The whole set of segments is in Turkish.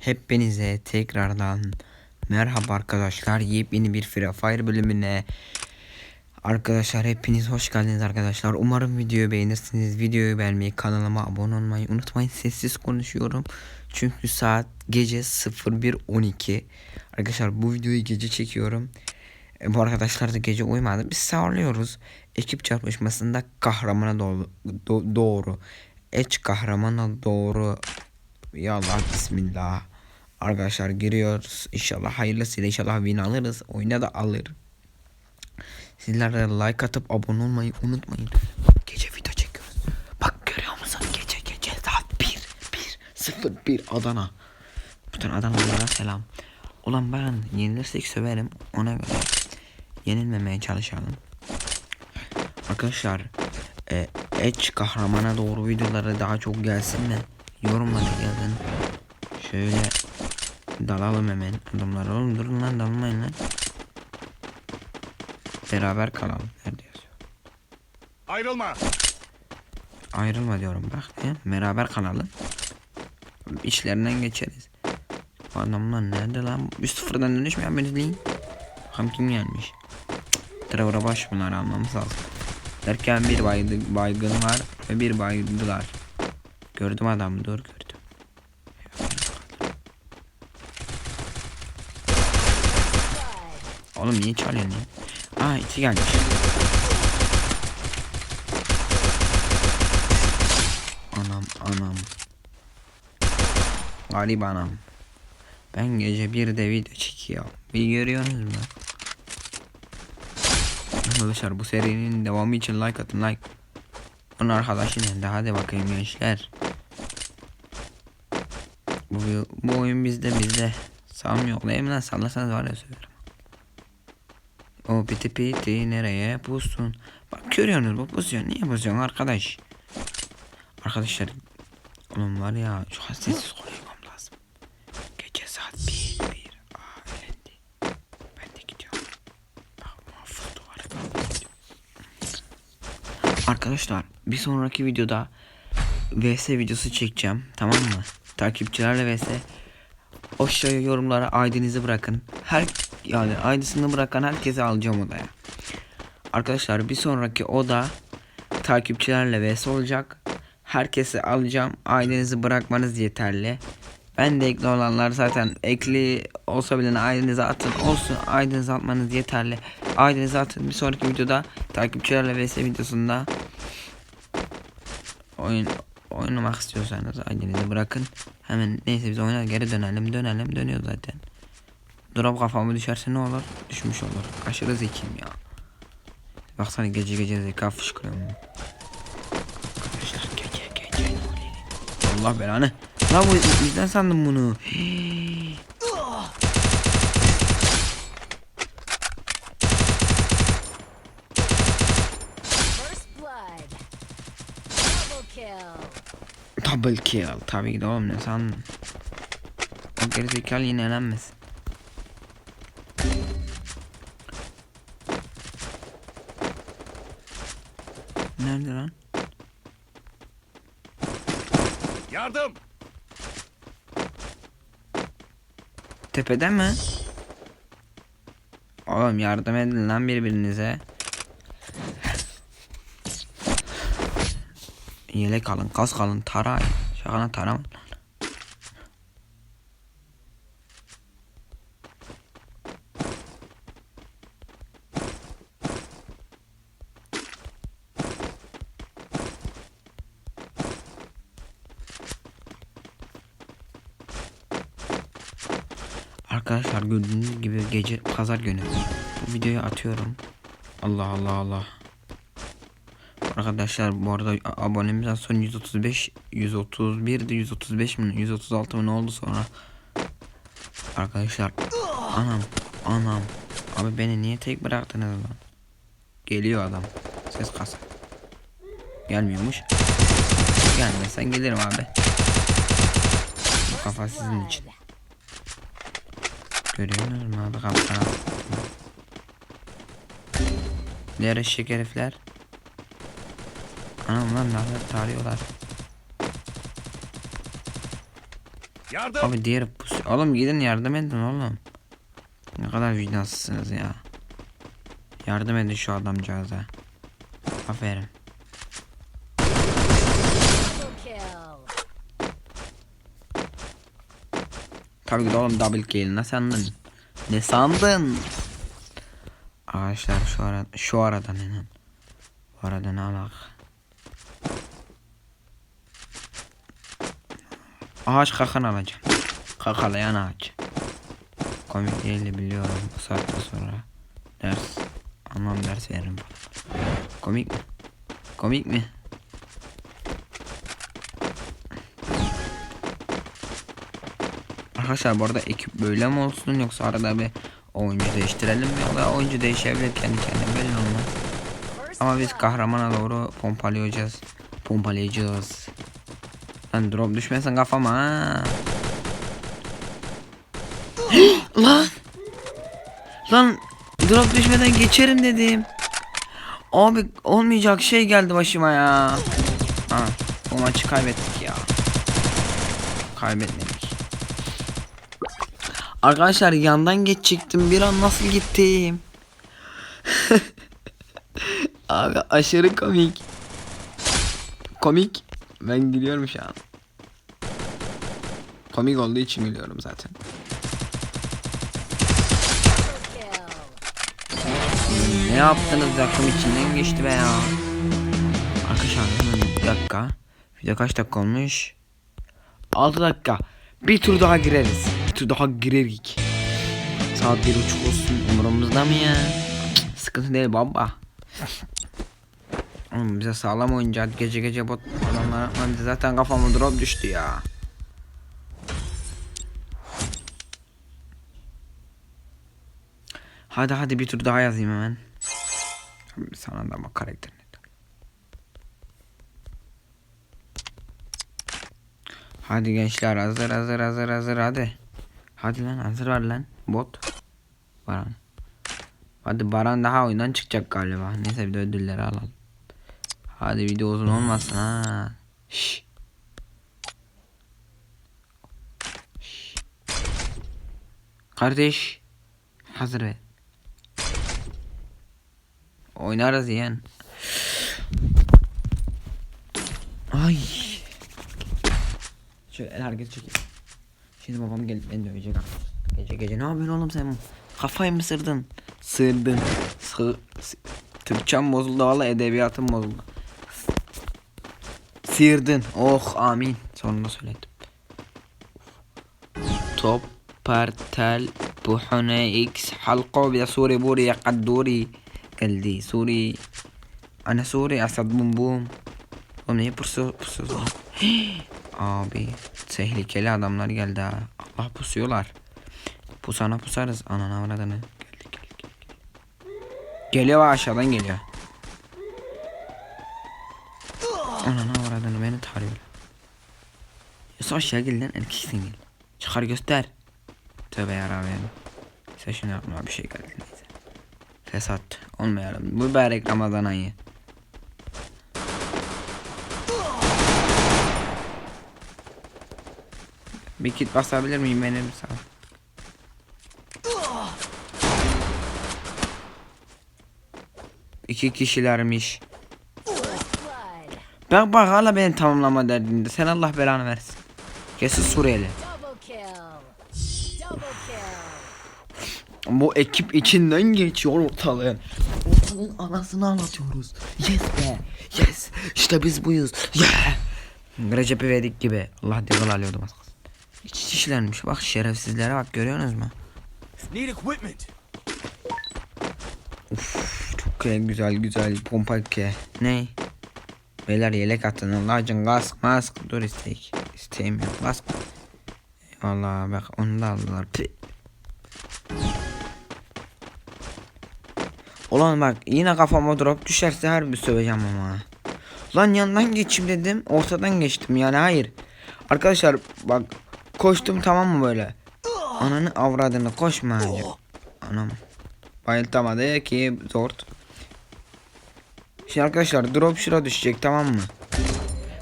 Hepinize tekrardan merhaba arkadaşlar. Yepyeni bir Free Fire bölümüne Arkadaşlar hepiniz hoş geldiniz arkadaşlar. Umarım videoyu beğenirsiniz. Videoyu beğenmeyi, kanalıma abone olmayı unutmayın. Sessiz konuşuyorum. Çünkü saat gece 01.12. Arkadaşlar bu videoyu gece çekiyorum. E, bu arkadaşlar da gece uyumadı. Biz sağlıyoruz. Ekip çarpışmasında kahramana doğru, do- doğru. Eç kahramana doğru. Ya Allah bismillah. Arkadaşlar giriyoruz. İnşallah hayırlısıyla inşallah win alırız. Oyuna da alır. Sizler de like atıp abone olmayı unutmayın. Gece video çekiyoruz. Bak görüyor musun? Gece gece saat 1 1 0 1 Adana. Bütün Adanalılara selam. Ulan ben yenilirsek söverim. Ona göre yenilmemeye çalışalım. Arkadaşlar e, Edge kahramana doğru videoları daha çok gelsin mi? Yorumlara yazın. Şöyle dalalım hemen adamlara. Oğlum durun lan dalmayın lan. Beraber kalalım. Nerede yazıyor? Ayrılma. Ayrılma diyorum bak. He? Beraber kalalım. İşlerinden geçeriz. Bu adamlar nerede lan? Bir sıfırdan dönüş mü ya beni dinleyin. Bakalım kim gelmiş. Trevor'a baş bunları almamız lazım. Derken bir baygın var ve bir baydılar. Gördüm adamı dur gördüm. Oğlum niye çalıyorsun ya? Aa iki gelmiş. Anam anam. Garip anam. Ben gece bir de video çekiyorum. Bir görüyorsunuz mu? Arkadaşlar bu serinin devamı için like atın like. Onun arkadaşı nerede? Hadi bakayım gençler. Bu, bu oyun bizde bizde. Salmıyor değil mi lan? Sallasanız var ya söylerim. O piti piti nereye pusun? Bak görüyorsunuz bu pusuyor. Niye pusuyorsun arkadaş? Arkadaşlar oğlum var ya şu an sessiz konuşmam lazım. Gece saat 1 1. Aa öğlendi. Ben de gidiyorum. Bak muhafız duvarı. Arkadaşlar bir sonraki videoda VS videosu çekeceğim. Tamam mı? Takipçilerle VS. Aşağıya yorumlara ID'nizi bırakın. Her yani ID'sini bırakan herkese alacağım odaya. Arkadaşlar bir sonraki oda takipçilerle vs olacak. Herkese alacağım. Ailenizi bırakmanız yeterli. Ben de ekli olanlar zaten ekli olsa bile ailenize atın. Olsun ailenize atmanız yeterli. Ailenize atın. Bir sonraki videoda takipçilerle vs videosunda oyun oynamak istiyorsanız ailenizi bırakın. Hemen neyse biz oyuna geri dönelim. Dönelim dönüyor zaten. Drop kafamı düşerse ne olur? Düşmüş olur. Aşırı zekiyim ya. Baksana gece gece zeka fışkırıyorum. Arkadaşlar gece gece. Allah belanı. Lan bu bizden sandım bunu. Double kill. Tabii ki de oğlum ne sandın? O gerizekalı yine elenmesin. Nerede lan? Yardım. Tepede mi? Oğlum yardım edin lan birbirinize. Yelek alın, kask alın, tarayın. Şakana tarama. Arkadaşlar gördüğünüz gibi gece pazar günü bu videoyu atıyorum. Allah Allah Allah. Arkadaşlar bu arada a- abonemiz en son 135 131'di 135 mi 136 mı ne oldu sonra. Arkadaşlar anam anam abi beni niye tek bıraktınız lan? Geliyor adam. Ses kasa. Gelmiyormuş. Gelmesen gelirim abi. Kafa sizin için. Görüyorsunuz mu abi kapkara? Diğer eşek herifler. Anam lan ne tarıyorlar. Yardım. Abi diğer pus- Oğlum gidin yardım edin oğlum. Ne kadar vicdansızsınız ya. Yardım edin şu adamcağıza. Aferin. Double kill. Tabii ki oğlum double kill ne sandın? Ne sandın? Arkadaşlar şu ara şu arada ne lan? Bu arada ne alak? Ağaç kakan alacağım. Kakalayan ağaç. Komik değil de biliyorum bu saatten sonra. Ders. Anlam ders veririm. Komik mi? Komik mi? Arkadaşlar bu arada ekip böyle mi olsun yoksa arada bir oyuncu değiştirelim mi ya da oyuncu değişebilir kendi kendine belli olmaz. Ama biz kahramana doğru pompalayacağız. Pompalayacağız. Lan drop düşmesin kafama ha. Lan. Lan drop düşmeden geçerim dedim. Abi olmayacak şey geldi başıma ya. Ha, bu maçı kaybettik ya. Kaybetmedik. Arkadaşlar yandan geçecektim bir an nasıl gittim. Abi aşırı komik. Komik. Ben gülüyorum şu an. Komik olduğu için gülüyorum zaten. Ne yaptınız dakikam içinden geçti be ya. Arkadaşlar bir dakika. Video kaç dakika olmuş? 6 dakika. Bir tur daha gireriz. Tur daha girerik. Saat bir buçuk olsun. Umurumuzda mı ya? Sıkıntı değil baba. Oğlum bize sağlam oyuncu gece gece bot adamlar yapmadı. Zaten kafama drop düştü ya. Hadi hadi bir tur daha yazayım hemen. Sana da bak karakter ne? Hadi gençler hazır hazır hazır hazır hadi. Hadi lan hazır var lan bot. Baran. Hadi Baran daha oyundan çıkacak galiba. Neyse bir de ödülleri alalım. Hadi video uzun olmasın ha. Şş. Şş. Kardeş. Hazır ver. Oynarız yeğen. Ay. Şöyle hareket çekeyim. Şimdi babam gelip beni dövecek. Gece gece ne yapıyorsun oğlum sen? Kafayı mı sırdın? Sırdın. Sı sı- Türkçem bozuldu valla edebiyatım bozuldu. Sıyırdın. Oh amin. Sonunda söyledim. Top partel buhune x halqa bir Suri buri yakadduri geldi Suri ana Suri asad bum bum Oğlum niye pusu pusuyorsun? Abi tehlikeli adamlar geldi ha. Allah pusuyorlar. Pusana pusarız. Anana avradını. Geldi geldi geldi. Geliyor aşağıdan geliyor. Anana avradını beni tarıyor. Yusuf aşağı gel lan erkeksin gel. Çıkar göster. Tövbe yarabbim. Sen şimdi aklıma bir şey geldi neyse. Fesat olmayalım. Mübarek Ramazan ayı. Bir kit basabilir miyim benim ol. İki kişilermiş. Bak bak hala beni tamamlama derdinde. Sen Allah belanı versin. Kesin Suriyeli. Bu ekip içinden geçiyor ortalığın. Ortalığın anasını anlatıyoruz. Yes be. Yes. İşte biz buyuz. Yeah. Recep İvedik gibi. Allah devil alıyordum az. İç kişilermiş. Bak şerefsizlere bak görüyorsunuz mu? Need equipment. Çok güzel güzel pompa ki. Ne? Beyler yelek atın. Allah için kask mask. Dur istek. İstemiyorum. Kask. Eyvallah bak onu da aldılar. Pih. Ulan bak yine kafama drop düşerse harbi söveceğim ama. Lan yandan geçeyim dedim. Ortadan geçtim yani hayır. Arkadaşlar bak koştum tamam mı böyle. Ananı avradını koşma. ya. Anam. Bayıltamadı ki zor. Şimdi arkadaşlar drop şura düşecek tamam mı?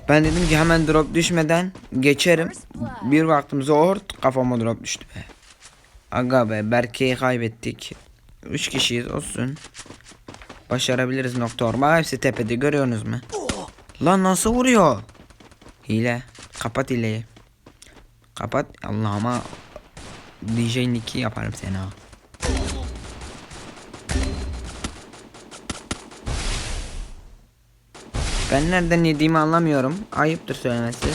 Ben dedim ki hemen drop düşmeden geçerim. Bir baktım zor kafama drop düştü be. Aga be Berke'yi kaybettik. Üç kişiyiz olsun. Başarabiliriz nokta orma. Hepsi tepede görüyorsunuz mu? Lan nasıl vuruyor? Hile. Kapat hileyi. Kapat. Allah'ıma DJ Nick'i yaparım seni ha. Ben nereden yediğimi anlamıyorum. Ayıptır söylemesi.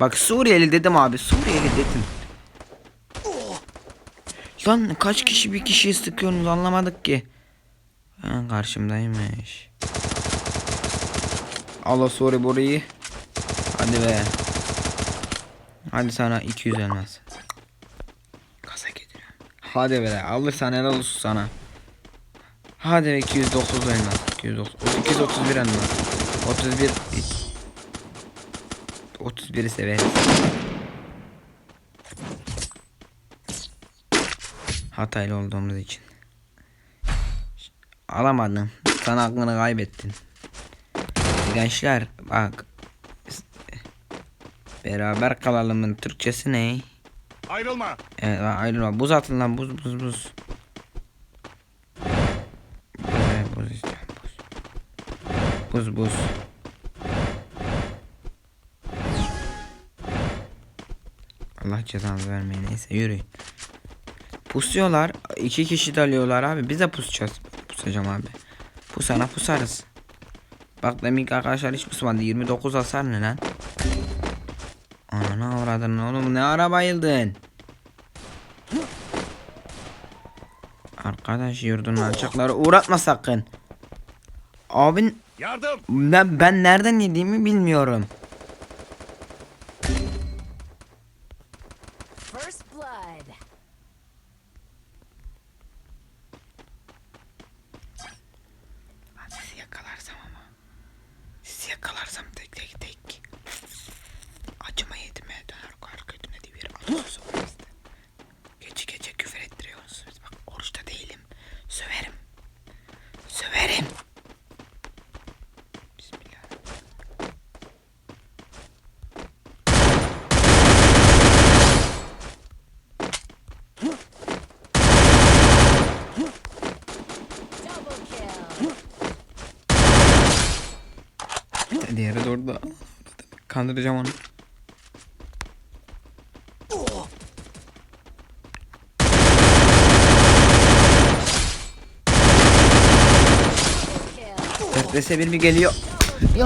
Bak Suriyeli dedim abi. Suriyeli dedim. Lan kaç kişi bir kişiyi sıkıyorsunuz anlamadık ki. Karşımdaymış. Allah Suri burayı. Hadi be. Hadi sana 200 elmas. Kasa getiriyorum. Hadi be alırsan helal olsun sana. Hadi be 209 elmas. 209. 231 elmas. 31 31'i severiz. Hataylı olduğumuz için. Alamadın. Sen aklını kaybettin. Gençler bak. Beraber kalalımın Türkçesi ne? Ayrılma. Evet ayrılma. Buz atın lan buz buz buz. Evet, buz istiyorum buz. Buz buz. Allah cezanı vermeyin neyse yürüyün. Pusuyorlar. iki kişi dalıyorlar abi. Biz de pusacağız. Pusacağım abi. Pusana pusarız. Bak deminki arkadaşlar hiç pusmadı. 29 hasar ne lan? Ananı avradın oğlum ne ara bayıldın? Arkadaş yurdun alçakları uğratma sakın. Abin Yardım. ben, ben nereden yediğimi bilmiyorum. First blood. Ben sizi yakalarsam ama. Sizi yakalarsam tek tek tek. Acıma yetime döner kar kötüne diye bir atasözü var bizde. Gece gece küfür ettiriyorsunuz. Bak oruçta değilim. Söverim. Söverim. Bismillah. Double kill. Orada. Kandıracağım onu. Dörtlese bir mi geliyor? Kill.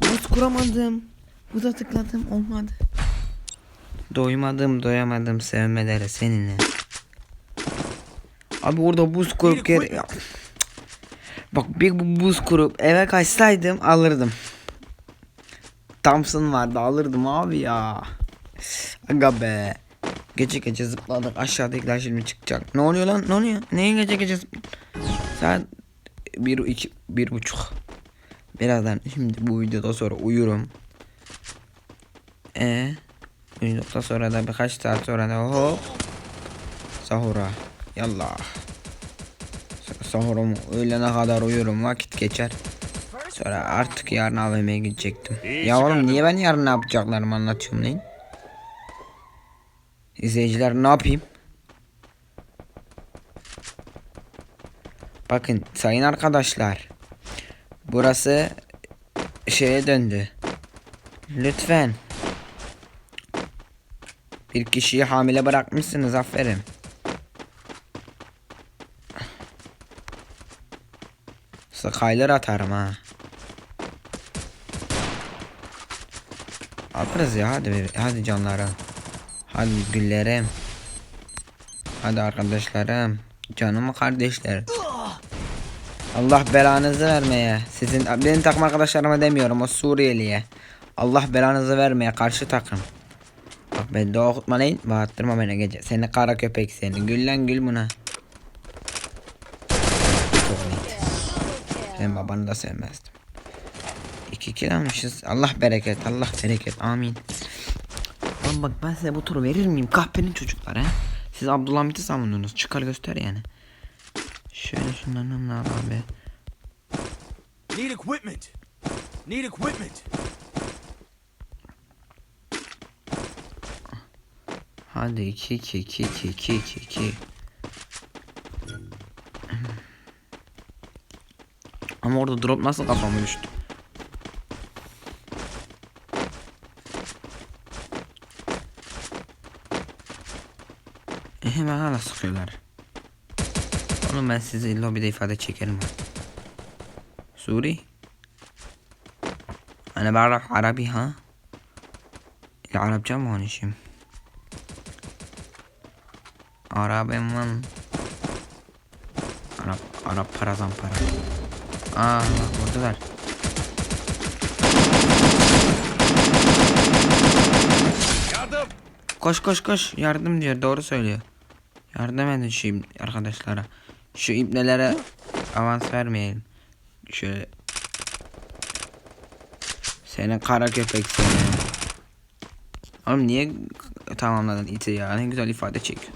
Buz kuramadım. Buza tıkladım olmadı. Doymadım doyamadım sevmelere seninle. Abi orada buz kurup geri... Ya. Bak bir bu buz kurup eve kaçsaydım alırdım. Thompson vardı alırdım abi ya. Aga be. Gece gece zıpladık aşağıdakiler şimdi çıkacak. Ne oluyor lan ne oluyor? Neye gece gece Saat bir, iki, bir buçuk. Birazdan şimdi bu videoda sonra uyurum. E uyuduktan sonra da birkaç saat sonra da hop sahura. Yallah. Sa- Sahurumu öğlene kadar uyurum vakit geçer. Sonra artık yarın AVM'ye gidecektim. İyi ya oğlum niye ben yarın ne yapacaklarımı anlatıyorum lan? İzleyiciler ne yapayım? Bakın sayın arkadaşlar. Burası şeye döndü. Lütfen. Bir kişiyi hamile bırakmışsınız aferin. Skyler atarım ha. Atarız ya hadi hadi canlarım. Hadi güllerim. Hadi arkadaşlarım. Canım kardeşlerim. Allah belanızı vermeye. Sizin benim takım arkadaşlarıma demiyorum o Suriyeliye. Allah belanızı vermeye karşı takım. Bak ben de okutma lan. Bağırttırma beni gece. Seni kara köpek seni. Gül gül buna. Çok iyi. Senin babanı da sevmezdim. İki kill almışız. Allah bereket, Allah bereket. Amin. Lan bak ben size bu turu verir miyim? Kahpenin çocuklar he. Siz Abdülhamit'i savundunuz. Çıkar göster yani. Şöyle şunlardan ne abi. Need equipment. Need equipment. Hadi 2 2 2 2 2 2 2. Ama orada drop nasıl kafama düştü? Eh hemen hala sıkıyorlar. Oğlum ben sizi lobide ifade çekerim. ha. Suri. أنا بعرف عربي ها العربجة mı konuşayım? Arabim lan. Arap, Arap para zampara. Aa buradalar. Yardım. Koş koş koş yardım diyor doğru söylüyor. Yardım edin şu arkadaşlara. Şu ibnelere avans vermeyelim. Şöyle. Senin kara köpek seni. Oğlum niye tamamladın iti ya ne güzel ifade çekiyor.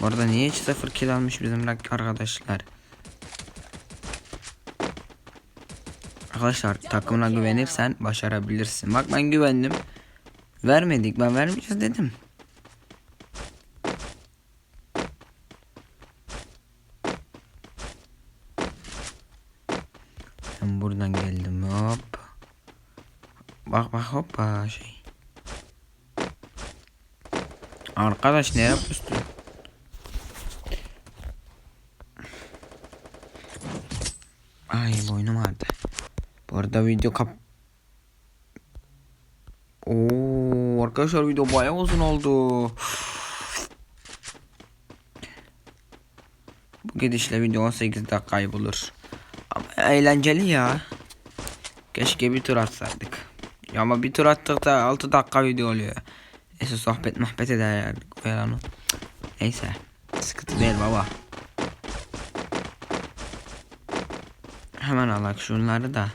Bu arada niye hiç sıfır kill almış bizim arkadaşlar. Arkadaşlar takımına güvenirsen başarabilirsin. Bak ben güvendim. Vermedik ben vermeyeceğiz dedim. Ben buradan geldim hop. Bak bak hoppa şey. Arkadaş ne yapıyorsun? Ay boynum ağrıdı. Bu arada video kap Oo arkadaşlar video bayağı uzun oldu. Bu gidişle video 18 dakikayı bulur. Ama eğlenceli ya. Keşke bir tur atsaydık. Ya ama bir tur attık da 6 dakika video oluyor. Neyse sohbet muhabbet eder koyalım. Neyse. Sıkıntı değil baba. Hemen alak şunları da.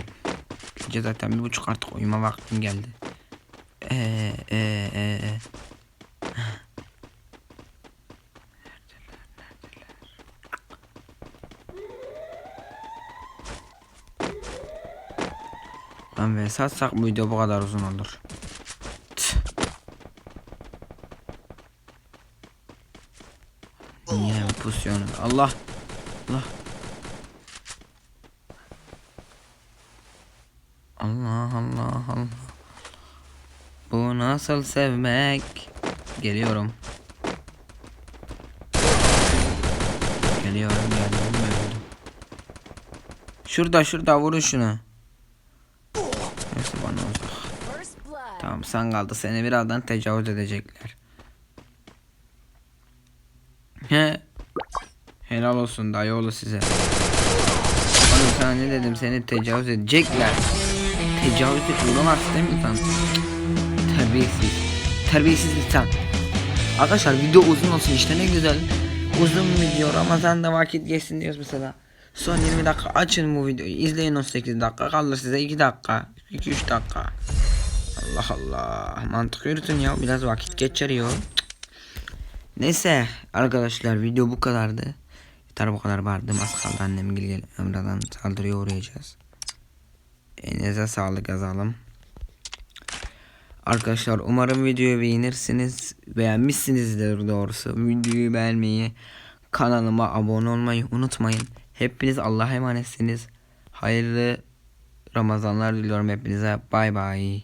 Bitirelim. Gece zaten bir buçuk artık uyuma vaktim geldi. Eee eee eee. Ve satsak bu video bu kadar uzun olur. Tüh. Niye? Allah. Allah. Allah Allah Allah. Bu nasıl sevmek? Geliyorum. Geliyorum geldim öldüm. Şurada şurada vurun şunu. Neyse bana uzak. Tamam sen kaldı seni birazdan tecavüz edecekler. He. Helal olsun dayıoğlu size. Sana ne dedim seni tecavüz edecekler. Tecavüz uğramazsın değil mi sen? Terbiyesiz. Terbiyesiz insan. Arkadaşlar video uzun olsun işte ne güzel. Uzun video Ramazan'da vakit geçsin diyoruz mesela. Son 20 dakika açın bu videoyu izleyin 18 dakika kalır size 2 dakika 2-3 dakika. Allah Allah mantık yürütün ya biraz vakit geçiriyor. Neyse arkadaşlar video bu kadardı. Yeter bu kadar vardım az kaldı annem gel Emre'den saldırıya uğrayacağız. Elinize sağlık yazalım. Arkadaşlar umarım videoyu beğenirsiniz. Beğenmişsinizdir doğrusu. Videoyu beğenmeyi, kanalıma abone olmayı unutmayın. Hepiniz Allah'a emanetsiniz. Hayırlı Ramazanlar diliyorum hepinize. Bay bay.